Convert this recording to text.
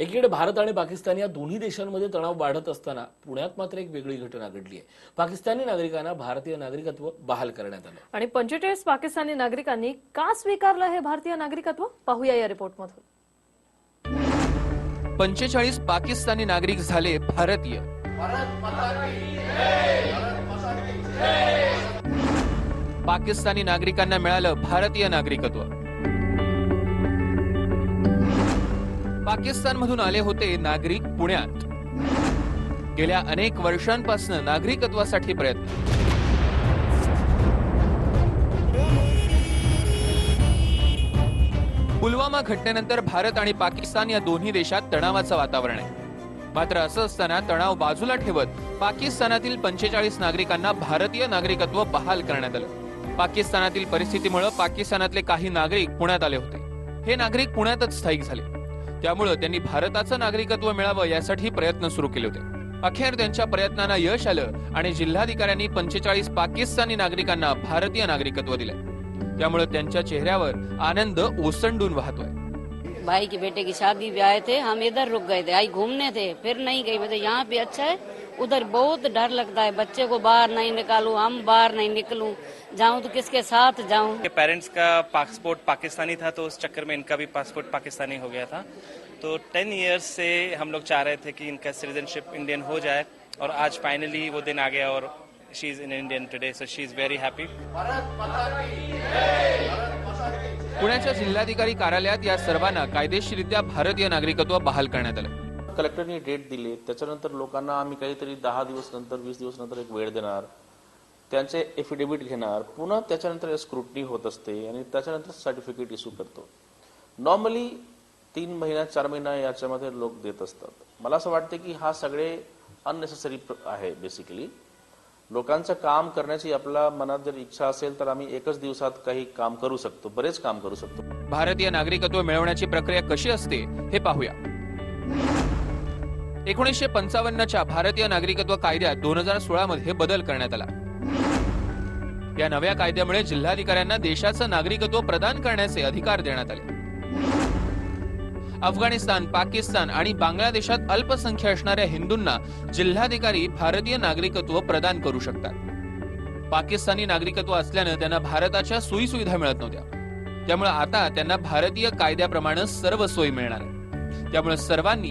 एकीकडे भारत आणि पाकिस्तान या दोन्ही देशांमध्ये तणाव वाढत असताना पुण्यात मात्र एक वेगळी घटना घडली आहे पाकिस्तानी नागरिकांना भारतीय नागरिकत्व बहाल करण्यात आलं. आणि पंचेचाळीस पाकिस्तानी नागरिकांनी का स्वीकारलं हे भारतीय नागरिकत्व? पाहूया या रिपोर्टमधून. पंचेचाळीस पाकिस्तानी नागरिक झाले भारतीय. पाकिस्तानी नागरिकांना मिळालं भारतीय नागरिकत्व. पाकिस्तानमधून आले होते नागरिक पुण्यात. गेल्या अनेक वर्षांपासून नागरिकत्वासाठी प्रयत्न. पुलवामा घटनेनंतर भारत आणि पाकिस्तान या दोन्ही देशात तणावाचं वातावरण आहे. मात्र असं असताना तणाव बाजूला ठेवत पाकिस्तानातील पंचेचाळीस नागरिकांना भारतीय नागरिकत्व बहाल करण्यात आलं. पाकिस्तानातील परिस्थितीमुळे पाकिस्तानातले काही नागरिक पुण्यात आले होते. हे नागरिक पुण्यातच स्थायिक झाले. त्यामुळे त्यांनी भारताचं नागरिकत्व मिळावं यासाठी प्रयत्न सुरू केले होते. अखेर त्यांच्या प्रयत्नांना यश आलं आणि जिल्हाधिकाऱ्यांनी पंचेचाळीस पाकिस्तानी नागरिकांना भारतीय नागरिकत्व दिलं त्यामुळे त्यांच्या चेहऱ्यावर आनंद ओसंडून वाहतोय. भाई के बेटे की शादी भी आए थे हम इधर रुक गए थे आई घूमने थे फिर नहीं गई मतलब यहाँ पे अच्छा है। उधर बहुत डर लगता है बच्चे को बाहर नहीं निकालू हम बाहर नहीं निकलूं जाऊँ तो किसके साथ जाऊँ? के पेरेंट्स का पासपोर्ट पाकिस्तानी था तो उस चक्कर में इनका भी पासपोर्ट पाकिस्तानी हो गया था। तो टेन इयर्स से हम लोग चाह रहे थे कि इनका सिटीजनशिप इंडियन हो जाए और आज फाइनली वो दिन आ गया और she is in Indian today so she is very happy पुण्याच्या जिल्हाधिकारी कार्यालयात या सर्वांना कायदेशीररित्या भारतीय नागरिकत्व बहाल करण्यात आलं. कलेक्टरने डेट दिली त्याच्यानंतर लोकांना आम्ही काहीतरी दहा दिवस नंतर वीस दिवस नंतर एक वेळ देणार त्यांचे एफिडेव्हिट घेणार पुन्हा त्याच्यानंतर स्क्रुटनी होत असते आणि त्याच्यानंतर सर्टिफिकेट इश्यू करतो. नॉर्मली तीन महिना चार महिना याच्यामध्ये लोक देत असतात. मला असं वाटतं की हा सगळे अननेसेसरी आहे बेसिकली लोकांचं काम करण्याची आपल्या मनात जर इच्छा असेल तर आम्ही एकच दिवसात काही काम करू शकतो बरेच काम करू शकतो. भारतीय नागरिकत्व मिळवण्याची प्रक्रिया कशी असते हे पाहूया. एकोणीसशे पंचावन्नच्या भारतीय नागरिकत्व कायद्यात दोन हजार सोळा मध्ये बदल करण्यात आला. या नव्या कायद्यामुळे जिल्हाधिकाऱ्यांना देशाचं नागरिकत्व प्रदान करण्याचे अधिकार देण्यात आले. अफगाणिस्तान पाकिस्तान आणि बांगलादेशात अल्पसंख्य असणाऱ्या हिंदूंना जिल्हाधिकारी भारतीय नागरिकत्व प्रदान करू शकतात. पाकिस्तानी नागरिकत्व असल्यानं त्यांना भारताच्या सोयी सुविधा मिळत नव्हत्या. त्यामुळे आता त्यांना भारतीय कायद्याप्रमाणे सर्व सोयी मिळणार त्यामुळे सर्वांनी